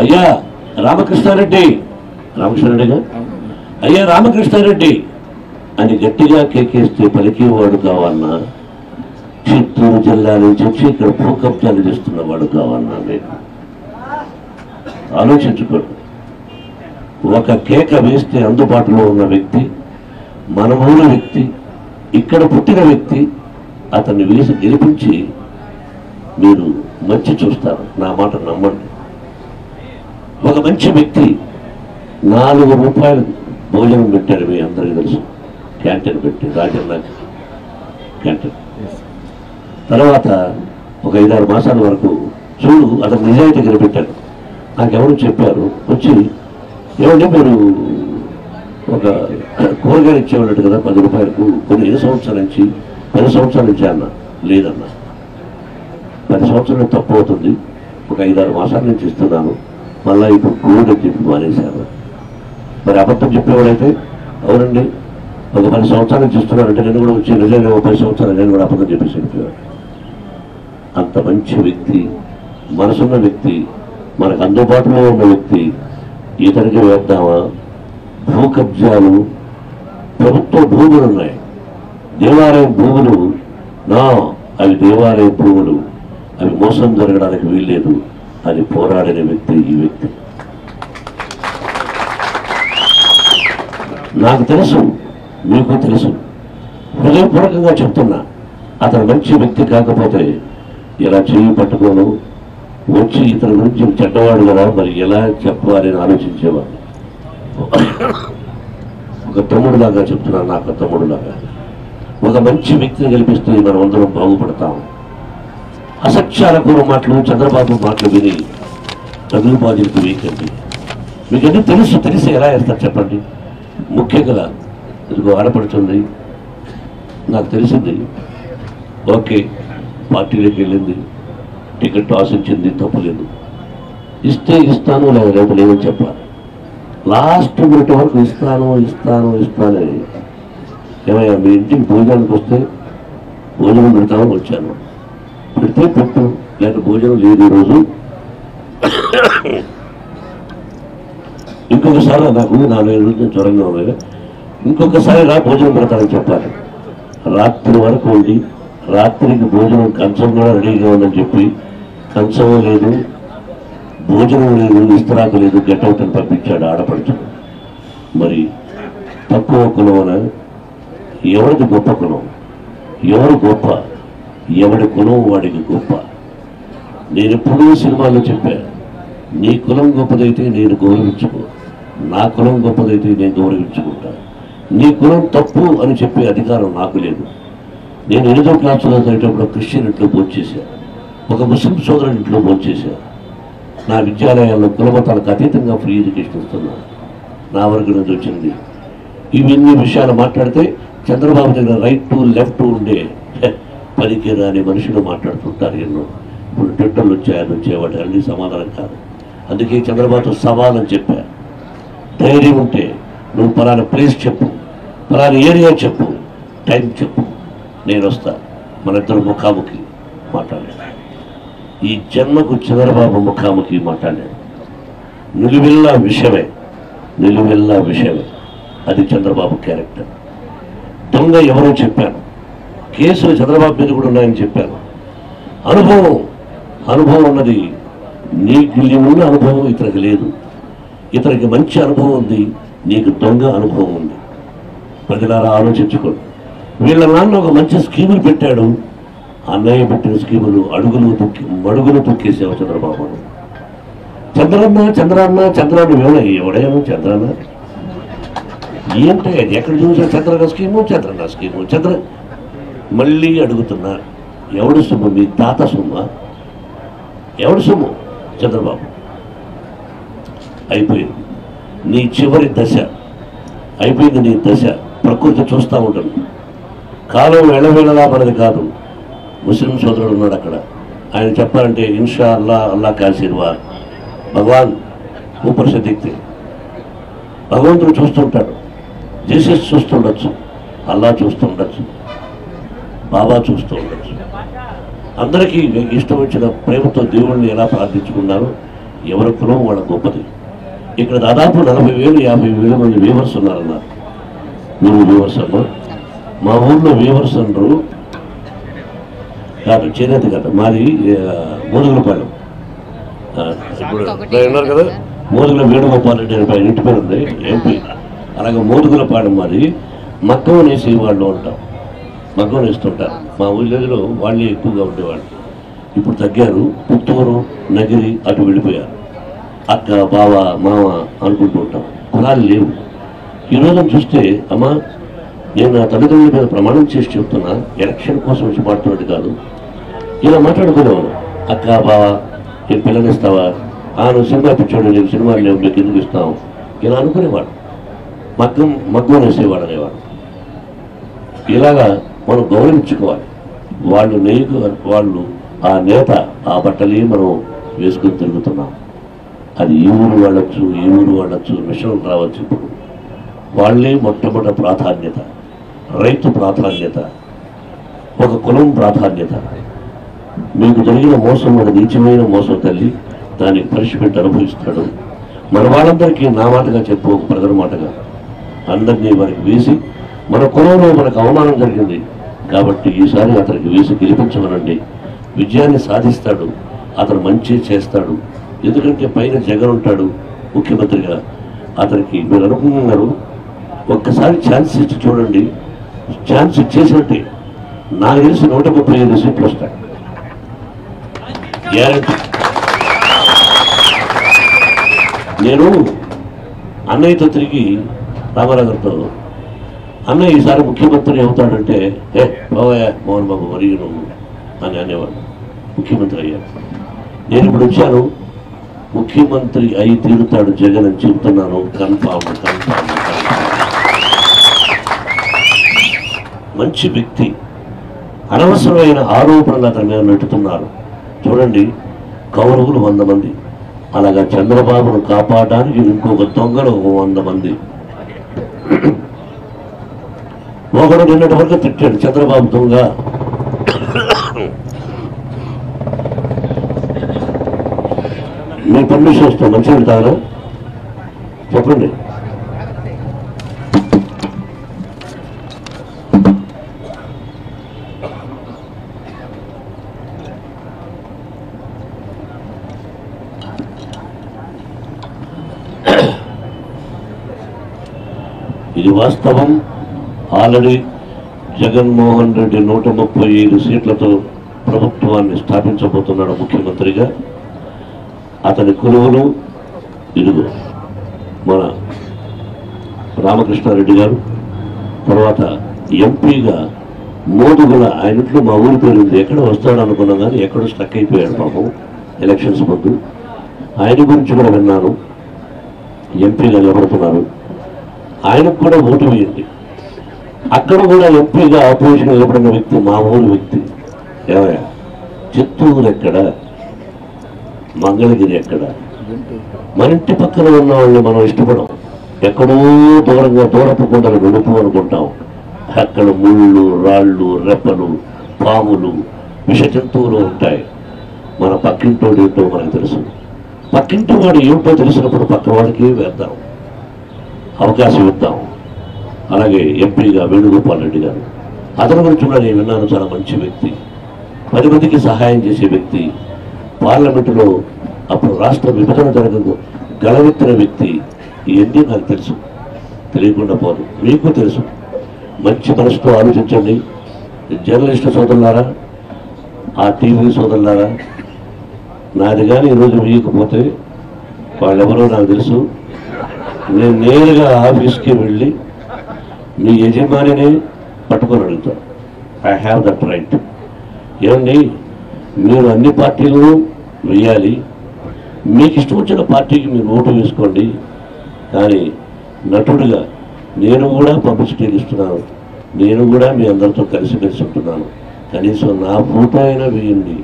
అయ్యా రామకృష్ణారెడ్డి. రామకృష్ణారెడ్డిగా? అయ్యా రామకృష్ణారెడ్డి. అని గట్టిగా కేకేస్తే పలికేవాడు కావన్నా చిత్తూరు జిల్లా నుంచి వచ్చి ఇక్కడ భూకబ్జాలు చేస్తున్నవాడు కావన్నా నేను ఆలోచించుకోండి. ఒక కేక వేస్తే అందుబాటులో ఉన్న వ్యక్తి మన వ్యక్తి ఇక్కడ పుట్టిన వ్యక్తి అతన్ని వేసి గెలిపించి మీరు మంచి చూస్తారు. నా మాట నమ్మండి. మంచి వ్యక్తి. నాలుగు రూపాయలు భోజనం పెట్టారు మీ అందరికీ తెలుసు. క్యాంటీన్ పెట్టి రాజన్న క్యాంటీన్. తర్వాత ఒక ఐదారు మాసాల వరకు చూడు అతను నిజాయితీ కనిపెట్టాడు నాకెవరు చెప్పారు వచ్చి ఏమంటే మీరు ఒక కూరగాయలు ఇచ్చేవాళ్ళు కదా పది రూపాయలకు కొన్ని ఎన్ని సంవత్సరాల నుంచి పది సంవత్సరాల నుంచి అన్న లేదన్నా. పది సంవత్సరాలు తప్పు అవుతుంది. ఒక ఐదారు మాసాల నుంచి ఇస్తున్నాను. మళ్ళా ఇప్పుడు గోల్డ్ చెప్పి మానేశారు. మరి అబద్ధం చెప్పేవాడైతే? అవునండి. ఒక పది సంవత్సరాలు చూస్తున్నారంటే నేను కూడా వచ్చి నిజంగా ఒక పది సంవత్సరాలు నేను కూడా అబద్ధం చెప్పేసి చెప్పేవాడు అంత మంచి వ్యక్తి మనసున్న వ్యక్తి మనకు అందుబాటులో ఉన్న వ్యక్తి ఇతనికి వేద్దామా? భూ కబ్జాలు ప్రభుత్వ భూములు ఉన్నాయి. దేవాలయం భూములు నా అవి దేవాలయ భూములు. అవి మోసం జరగడానికి వీల్లేదు. అని పోరాడిన వ్యక్తి ఈ వ్యక్తి. నాకు తెలుసు మీకు తెలుసు. హృదయపూర్వకంగా చెప్తున్నా అతను మంచి వ్యక్తి కాకపోతే ఇలా చేయి పట్టుకోను వచ్చి ఇతని గురించి చెడ్డవాడు కదా మరి ఎలా చెప్పాలి అని ఆలోచించేవాడు ఒక తమ్ముడులాగా చెప్తున్నాను నాకు తమ్ముడులాగా. ఒక మంచి వ్యక్తిని కల్పిస్తే మనం అందరం బాగుపడతాము అసత్యాల మాటలు చంద్రబాబు మాటలు విని తగులు బాధ్యతకు వేయకండి మీకన్నీ తెలుసు తెలిసి ఎలా వేస్తారు చెప్పండి. ముఖ్యంగా ఇదిగో ఆడపడుతుంది నాకు తెలిసింది. ఓకే పార్టీలోకి వెళ్ళింది. టికెట్ ఆశించింది తప్పులేదు. ఇస్తే ఇస్తాను లేదా రేపు లేదని చెప్పాలి. లాస్ట్ మినిట్ వరకు ఇస్తాను ఇస్తాను ఇస్తానని. ఏమయ్యా మీ ఇంటికి భోజనానికి వస్తే భోజనం పెడతామని వచ్చాను. పెడితే పెట్టు. లేక భోజనం లేదు ఈరోజు. ఇంకొకసారి నాకు నాలుగైదు రోజులు జ్వరంగా ఉన్నాయి ఇంకొకసారి రా భోజనం పెడతానని చెప్పాలి. రాత్రి వరకు ఉండి రాత్రికి భోజనం కంచం కూడా రెడీగా ఉందని చెప్పి కంచం లేదు భోజనం లేదు ఇస్తరాకు లేదు గెట్అవుట్ అని పంపించాడు ఆడపడుచు. మరి తక్కువ కులమన ఎవరికి గొప్ప కులం? ఎవరు గొప్ప? ఎవడి కులం వాడికి గొప్ప? నేను ఎప్పుడూ సినిమాలో చెప్పాను నీ కులం గొప్పదైతే నేను గౌరవించుకో నా కులం గొప్పదైతే నేను గౌరవించుకుంటా. నీ కులం తప్పు అని చెప్పే అధికారం నాకు లేదు. నేను ఎనిమిదో క్లాసులో చదివేటప్పుడు క్రిస్టియన్ ఇంట్లో భోంచేశాను ఒక ముస్లిం సోదరుని ఇంట్లో భోంచేశాను నా విద్యాలయాల్లో కులమతాలకు అతీతంగా ఫ్రీ ఎడ్యుకేషన్ ఇస్తున్నాను నా వరకు నుంచి వచ్చింది. ఇవన్నీ విషయాలు మాట్లాడితే చంద్రబాబు దగ్గర రైట్ టు లెఫ్ట్ ఉండే పనికి రాని మనుషులు మాట్లాడుతుంటారు ఎన్నో. ఇప్పుడు ట్విట్టర్లు వచ్చాయని వచ్చేవాటి అన్ని సమాధానం కాదు. అందుకే చంద్రబాబు సవాలని చెప్పారు ధైర్యం ఉంటే నువ్వు పలానా ప్లేస్ చెప్పు పలానా ఏరియా చెప్పు టైం చెప్పు. నేను వస్తా. మన ఇద్దరు ముఖాముఖి మాట్లాడాను ఈ జన్మకు చంద్రబాబు ముఖాముఖి మాట్లాడాడు నిలువెల్లా విషయమే నిలువెల్లా విషయమే. అది చంద్రబాబు క్యారెక్టర్. దొంగ ఎవరో చెప్పాను. కేసులు చంద్రబాబు మీద కూడా ఉన్నాయని చెప్పాను. అనుభవం అనుభవం ఉన్నది. నీకు ఉన్న అనుభవం ఇతనికి లేదు. ఇతనికి మంచి అనుభవం ఉంది. నీకు దొంగ అనుభవం ఉంది. ప్రజలారా ఆలోచించుకోండి. వీళ్ళ నాన్న ఒక మంచి స్కీములు పెట్టాడు. అన్నయ్య పెట్టిన స్కీములు అడుగులు తొక్కి మడుగులు తొక్కేసావు చంద్రబాబు. చంద్రన్న చంద్రన్న చంద్రాన్న ఎవడ? ఎవడేమో చంద్రన్న. ఏంటే? ఎక్కడ చూసా చంద్రన్న స్కీము చంద్రన్న స్కీము చంద్ర మళ్ళీ అడుగుతున్నా ఎవడు సొమ్ము? మీ తాత సొమ్మ? ఎవడు సొమ్ము? చంద్రబాబు. అయిపోయింది. నీ చివరి దశ. అయిపోయింది నీ దశ. ప్రకృతి చూస్తూ ఉంటుంది కాలం వెళ్ళవేళలా మనది కాదు. ముస్లిం సోదరుడు ఉన్నాడు అక్కడ. ఆయన చెప్పాలంటే ఇన్షా అల్లా అల్లా కాశీర్వా భగవాన్ ఊపర్ భగవంతుడు చూస్తుంటాడు జీసస్ చూస్తుండొచ్చు అల్లా చూస్తుండొచ్చు బాబా చూస్తూ ఉండొచ్చు. అందరికీ ఇష్టం వచ్చిన ప్రేమతో దేవుణ్ణి ఎలా ప్రార్థించుకున్నారో? ఎవరి కులం వాళ్ళ గొప్పది. ఇక్కడ దాదాపు నలభై వేలు యాభై వేల మంది వీవర్స్ ఉన్నారన్నారు. మీరు వీవర్స్ అమ్మా. మా ఊర్లో వీవర్స్ అంటారు కాదు చేనేత కాదు. మాది ఆ, ఇప్పుడు ఉన్నారు కదా? మోదుగుల వేణుగోపాల్ రెడ్డి అనే పైన ఇంటి పేరు ఉంది ఎంపీ. అలాగే మోదుగులపాలెం మాది. మగ్గం వేసే వాళ్ళు ఉంటాం. మగ్గం వేస్తుంటారు. మా విలేజ్లో వాళ్ళే ఎక్కువగా ఉండేవాళ్ళు. ఇప్పుడు తగ్గారు. పుత్తూరు నగిరి అటు వెళ్ళిపోయారు. అక్క బావ మామ అనుకుంటూ ఉంటాం. కులాలు లేవు. ఈ చూస్తే అమ్మా నేను నా తల్లిదండ్రుల మీద ప్రమాణం చేసి చెప్తున్నా ఎలక్షన్ కోసం వచ్చి మాట్లాడేది కాదు. ఇలా మాట్లాడుకునేవాడు అక్క బావ నేను పిల్లనిస్తావా ఆ సినిమా పిచ్చోడు నీకు సినిమాలు లేవు నీకు ఎందుకు ఇస్తావు? ఇలా అనుకునేవాడు మగ్గం మగ్గం వేసేవాడు అనేవాడు ఇలాగా మనం గౌరవించుకోవాలి. వాళ్ళు నెయ్యకు వాళ్ళు ఆ నేత ఆ బట్టలే మనం వేసుకుని తిరుగుతున్నాం. అది ఈ ఊరు వాడచ్చు ఈ ఊరు వాడచ్చు విషయం రావచ్చు ఇప్పుడు వాళ్ళే మొట్టమొదటి ప్రాధాన్యత. రైతు ప్రాధాన్యత. ఒక కులం ప్రాధాన్యత. మీకు జరిగిన మోసం ఒక నీచమైన మోసం తల్లి దానికి పనిష్మెంట్ అనుభవిస్తాడు. మన వాళ్ళందరికీ నా మాటగా చెప్పు ఒక ప్రజల మాటగా. అందరినీ వారికి వేసి మన కులంలో మనకు అవమానం జరిగింది కాబట్టి ఈసారి అతనికి వేసి గెలిపించమనండి. విజయాన్ని సాధిస్తాడు. అతను మంచి చేస్తాడు. ఎందుకంటే పైన జగన్ ఉంటాడు ముఖ్యమంత్రిగా. అతనికి మీరు అనుకున్నారు ఒక్కసారి ఛాన్స్ ఇచ్చి చూడండి. ఛాన్స్ ఇచ్చేసినట్టే. నాకు తెలిసి నూట ముప్పై ఐదు సీట్లు వస్తాయి. గ్యారంటీ. నేను అన్నయ్యతో తిరిగి రామారావు గారితో అన్న ఈసారి ముఖ్యమంత్రి అవుతాడంటే ఏ బావయ్య మోహన్ బాబు మరియు నువ్వు అని అనేవాడు. ముఖ్యమంత్రి అయ్యారు నేను ఇప్పుడు వచ్చాను. ముఖ్యమంత్రి అయి తీరుతాడు జగన్ అని చెబుతున్నాను కన్ఫామ్ కన్ఫామ్ మంచి వ్యక్తి. అనవసరమైన ఆరోపణలు అతని మీద నెట్టుతున్నారు చూడండి కౌరవులు వంద మంది. అలాగా చంద్రబాబును కాపాడడానికి ఇంకొక దొంగలు వంద మంది. ఒకడు నిన్నటి వరకు తిట్టాడు. చంద్రబాబు దొంగ. మీ పర్మిషన్ ఇస్తాం. మంచి వెళ్తారా చెప్పండి. ఇది వాస్తవం. ఆల్రెడీ జగన్మోహన్ రెడ్డి నూట ముప్పై ఐదు సీట్లతో ప్రభుత్వాన్ని స్థాపించబోతున్నాడు ముఖ్యమంత్రిగా. అతని కొలువులు ఇరుగు మన రామకృష్ణారెడ్డి గారు తర్వాత ఎంపీగా మోదుగుల ఆయన ఇంట్లో మా ఊరి పేరు ఉంది. ఎక్కడ వస్తాడు అనుకున్నాం కానీ ఎక్కడో స్టక్ అయిపోయాడు పాపం ఎలక్షన్స్ ముందు. ఆయన గురించి కూడా విన్నాను. ఎంపీగా నిలబడుతున్నారు. ఆయనకు కూడా ఓటు వేయండి. అక్కడ కూడా ఎంపీగా ఆపోజిషన్ నిలబడిన వ్యక్తి మా వ్యక్తి. ఎవరా? చిత్తూరు ఎక్కడ? మంగళగిరి ఎక్కడ? మన ఇంటి పక్కన ఉన్న వాళ్ళని మనం ఇష్టపడం. ఎక్కడో దూరంగా దూరపు కొండలు వెలుపు అనుకుంటాం. అక్కడ ముళ్ళు రాళ్ళు రెప్పలు పాములు విష జంతువులు ఉంటాయి. మన పక్కింటోడు ఏంటో మనకు తెలుసు. పక్కింటి వాడు ఏమిటో తెలిసినప్పుడు పక్క వాడికి వేద్దాం. అవకాశం ఇద్దాం. అలాగే ఎంపీగా వేణుగోపాల్ రెడ్డి గారు. అతని గురించి కూడా నేను విన్నాను చాలా మంచి వ్యక్తి. పది మందికి సహాయం చేసే వ్యక్తి. పార్లమెంటులో అప్పుడు రాష్ట్ర విభజన జరగదు గలవెత్తిన వ్యక్తి. ఇవన్నీ నాకు తెలుసు. తెలియకుండా పోదు. మీకు తెలుసు. మంచి మనసుతో ఆలోచించండి. జర్నలిస్ట్ సోదరులారా ఆ టీవీ సోదరులారా నాది కానీ ఈరోజు వేయకపోతే వాళ్ళెవరో నాకు తెలుసు. నేను నేరుగా ఆఫీస్కి వెళ్ళి మీ యజమానిని పట్టుకొని అడుగుతాను ఐ హ్యావ్ దట్ రైట్ ఏమండి? మీరు అన్ని పార్టీలు వేయాలి మీకు ఇష్టం వచ్చిన పార్టీకి మీరు ఓటు వేసుకోండి. కానీ నటుడిగా నేను కూడా పబ్లిసిటీ ఇస్తున్నాను. నేను కూడా మీ అందరితో కలిసిమెలిసి ఉంటున్నాను. కనీసం నా ఫోటో అయినా వేయండి.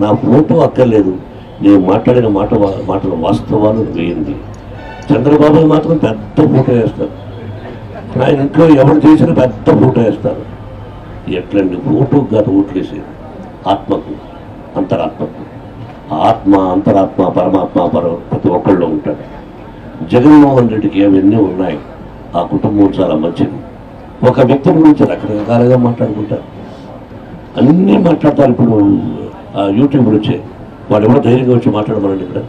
నా ఫోటో అక్కర్లేదు. నేను మాట్లాడిన మాట మాటల వాస్తవాలు వేయండి. చంద్రబాబు మాత్రం పెద్ద ఫోటో వేస్తారు. నా ఇంట్లో ఎవరు చేసినా పెద్ద ఫోటో వేస్తారు. ఎట్లండి? ఫోటో గత ఓట్లేసేది ఆత్మకు అంతరాత్మకు. ఆత్మ అంతరాత్మ పరమాత్మ పర ప్రతి ఒక్కళ్ళు ఉంటాడు. జగన్మోహన్ రెడ్డికి అవన్నీ ఉన్నాయి ఆ కుటుంబం చాలా మంచిది. ఒక వ్యక్తి గురించి రకరకాలుగా మాట్లాడుకుంటారు. అన్నీ మాట్లాడతారు. ఇప్పుడు ఆ యూట్యూబ్లో వచ్చే వాడు ఎవరో ధైర్యంగా వచ్చి మాట్లాడమనండి ఇక్కడ?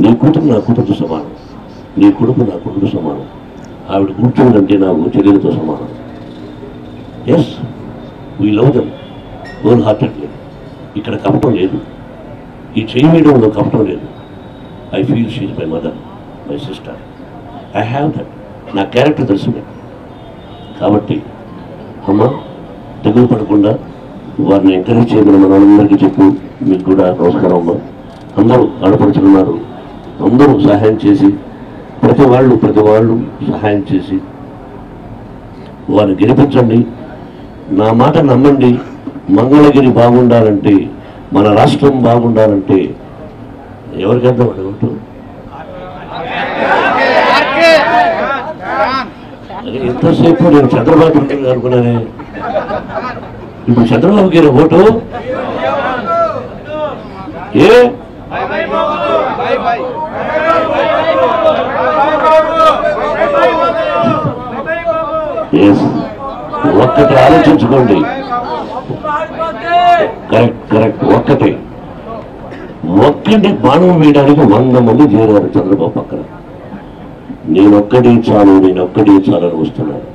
నీ కూతురు నా కూతురుతో సమానం. నీ కొడుకు నా కొడుకు సమానం. ఆవిడ కూర్చుందంటే నాకు చెల్లెలతో సమానం. Yes we love them wholeheartedly ఇక్కడ కపటం లేదు. ఈ చేయి వేయడంలో కపటం లేదు. I feel she's my mother my sister I have that నా క్యారెక్టర్ తెలిసిందే కాబట్టి అమ్మ తెగులు పడకుండా వారిని ఎంకరేజ్ చేయమని మనందరికీ చెప్పు. మీకు కూడా నమస్కారం అమ్మ. అందరూ ఆడపడుచున్నారు అందరూ సహాయం చేసి ప్రతి వాళ్ళు ప్రతి వాళ్ళు సహాయం చేసి వారిని గెలిపించండి. నా మాట నమ్మండి. మంగళగిరి బాగుండాలంటే మన రాష్ట్రం బాగుండాలంటే ఎవరికైనా అర్థం ఓటు ఎంతసేపు నేను చంద్రబాబు ఉంటుంది అనుకున్నానే? ఇప్పుడు చంద్రబాబు గారి ఓటు? ఏ? ఒక్కటి ఆలోచించుకోండి. కరెక్ట్ కరెక్ట్ ఒక్కటే. ఒక్కటి బాణం వేయడానికి వంద మంది చేరారు చంద్రబాబు పక్కన. నేనొక్కడే చాలు నేనొక్కడే చాలు అని వస్తున్నాను.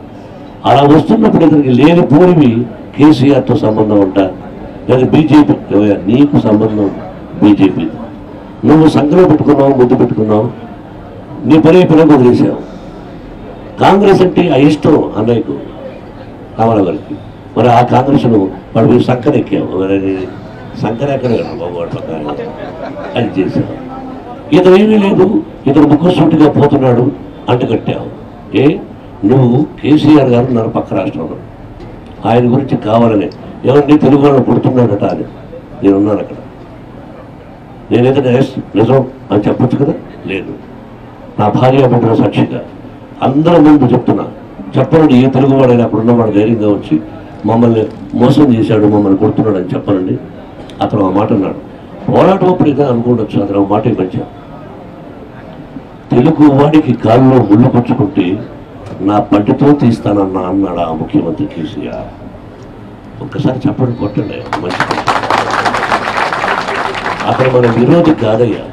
అలా వస్తున్నప్పుడు ఇతనికి లేని పూర్వి కేసీఆర్తో సంబంధం ఉంటా? లేదా బీజేపీ? నీకు సంబంధం బీజేపీ నువ్వు సంఖ్యలో పెట్టుకున్నావు ముద్దు పెట్టుకున్నావు. నీ పని పిల్లలు వదిలేసావు. కాంగ్రెస్ అంటే ఆ ఇష్టం అన్నయ్యకు రామారావు గారికి మరి ఆ కాంగ్రెస్ను వాడు మీరు సంకర ఎక్కావు సంకర ఎక్కడ బాబు వాడు పక్కన. అది చేశాం ఇతను ఏమీ లేదు. ఇతను ముఖసూటిగా పోతున్నాడు అంటుకట్టావు ఏ? నువ్వు కేసీఆర్ గారు ఉన్నారు పక్క రాష్ట్రంలో. ఆయన గురించి కావాలని. ఎవరిని తెలుగు వాళ్ళు పుడుతున్నాడట అని. నేనున్నాను అక్కడ. నేనైతే నిజం అని చెప్పొచ్చు కదా? లేదు. నా భార్య బిడ్డల సాక్షిగా. అందరి ముందు చెప్తున్నా. చెప్పనండి ఏ తెలుగువాడైనా అక్కడ ఉన్నవాడు ధైర్యంగా వచ్చి మమ్మల్ని మోసం చేశాడు మమ్మల్ని కొడుతున్నాడు అని చెప్పనండి. అతను ఆ మాట అన్నాడు. పోరాటం అప్పుడు అనుకోవచ్చు అతను ఆ మాట మంచిగా తెలుగు వాడికి కాళ్ళలో ముళ్ళు పుచ్చుకుంటే నా పంటితో తీస్తానన్నా అన్నాడు ఆ ముఖ్యమంత్రి కేసీఆర్? ఒక్కసారి చెప్పండి కొట్టండి. మంచి అతను మన విరోధి కాదయ్యా.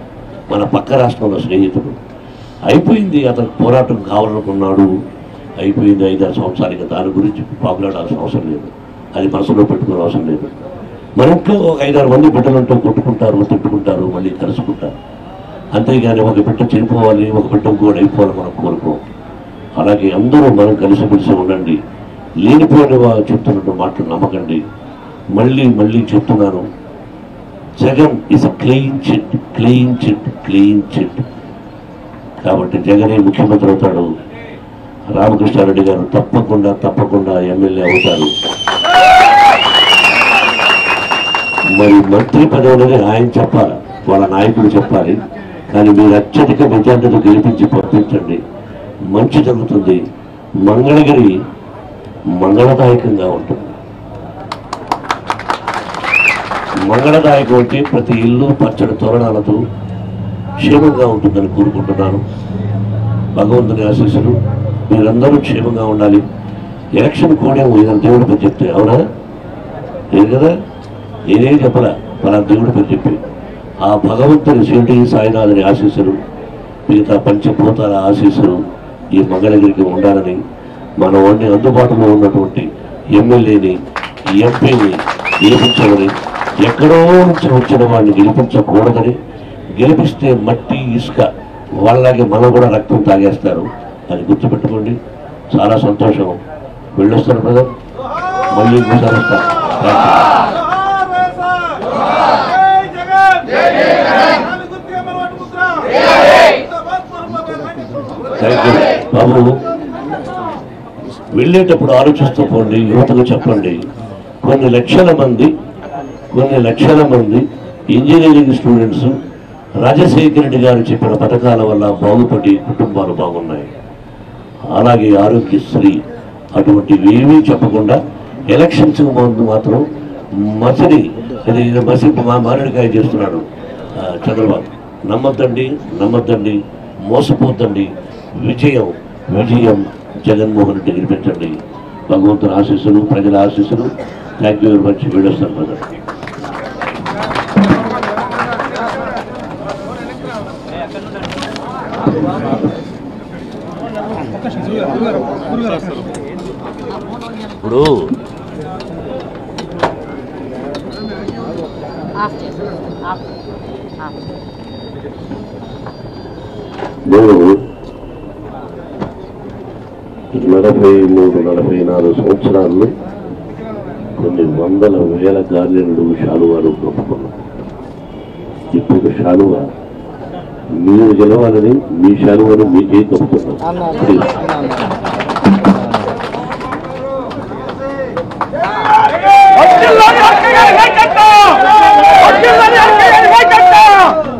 మన పక్క రాష్ట్రంలో స్నేహితుడు. అయిపోయింది. అతను పోరాటం కావాలనుకున్నాడు. అయిపోయింది ఐదారు సంవత్సరాలకి దాని గురించి పాపులాడాల్సిన అవసరం లేదు. అది మనసులో పెట్టుకునే అవసరం లేదు. మన ఇంట్లో ఒక ఐదారు మంది బిడ్డలంటూ కొట్టుకుంటారు తిట్టుకుంటారు మళ్ళీ కలుసుకుంటారు అంతేగాని ఒక బిడ్డ చనిపోవాలి ఒక బిడ్డ కూడా అయిపోవాలి మనం కోరుకోం. అలాగే అందరూ మనం కలిసిమెలిసి ఉండండి. లేనిపోయిన వారు చెప్తున్నట్టు మాటలు నమ్మకండి. మళ్ళీ మళ్ళీ చెప్తున్నాను. Jagan is a clean chit clean chit clean chit కాబట్టి జగనే ముఖ్యమంత్రి అవుతాడు. రామకృష్ణారెడ్డి గారు తప్పకుండా తప్పకుండా ఎమ్మెల్యే అవుతారు. మరి మంత్రి పదవి ఆయన చెప్పాలి వాళ్ళ నాయకుడు చెప్పాలి. కానీ మీరు అత్యధిక మెజార్టీతో గెలిపించి పంపించండి. మంచి జరుగుతుంది. మంగళగిరి మంగళదాయకంగా ఉంటుంది. మంగళదాయకం అంటే ప్రతి ఇల్లు పచ్చడి తోరణాలతో క్షేమంగా ఉంటుందని కోరుకుంటున్నాను. భగవంతుని ఆశీస్సులు. మీరందరూ క్షేమంగా ఉండాలి. ఎలక్షన్ కూడా ఏదైనా దేవుడి పేరు చెప్తే అవునా లేదు కదా? నేనేం చెప్పరా మన దేవుడి పేరు చెప్పి. ఆ భగవంతుని శివుడి సాయినాథుని ఆశీస్సులు మిగతా పంచభూతాల ఆశీస్సులు ఈ మంగళగిరికి ఉండాలని మన వాడిని అందుబాటులో ఉన్నటువంటి ఎమ్మెల్యేని ఎంపీని గెలిపించమని ఎక్కడో నుంచి వచ్చిన వాడిని గెలిపించకూడదని గెలిపిస్తే మట్టి ఇసుక వాళ్ళలాగే మనం కూడా రక్తం తాగేస్తారు. అది గుర్తుపెట్టుకోండి. చాలా సంతోషం. వెళ్ళొస్తాను బ్రదర్. మళ్ళీ ఇంకోసారి వస్తాను యూ బాబు వెళ్ళేటప్పుడు ఆలోచిస్తూ పోండి యువతకు చెప్పండి. కొన్ని లక్షల మంది కొన్ని లక్షల మంది ఇంజనీరింగ్ స్టూడెంట్స్ రాజశేఖర రెడ్డి గారు చెప్పిన పథకాల వల్ల బాగుపడి కుటుంబాలు బాగున్నాయి. అలాగే ఆరోగ్యశ్రీ అటువంటివి ఏమీ చెప్పకుండా ఎలక్షన్స్ ముందు మాత్రం మసిడి ఇది మసి మా చేస్తున్నాడు. చంద్రబాబు నమ్మద్దండి నమ్మద్దండి మోసపోద్దండి విజయం విజయం జగన్మోహన్ రెడ్డి గెలిపించండి భగవంతుని ఆశీస్సులు ప్రజల ఆశీస్సులు. Thank you very much. వీడొస్తాను brother. ఇప్పుడు నేను నలభై మూడు నలభై నాలుగు సంవత్సరాల్లో కొన్ని వందల వేల గార్లెన్లు శాలువాలు కప్పుకున్నాం. ఇప్పుడు శాలువ మీరు గెలవాలని మీ శాలువను మీకే కప్పుకున్నాం. Quay chân ta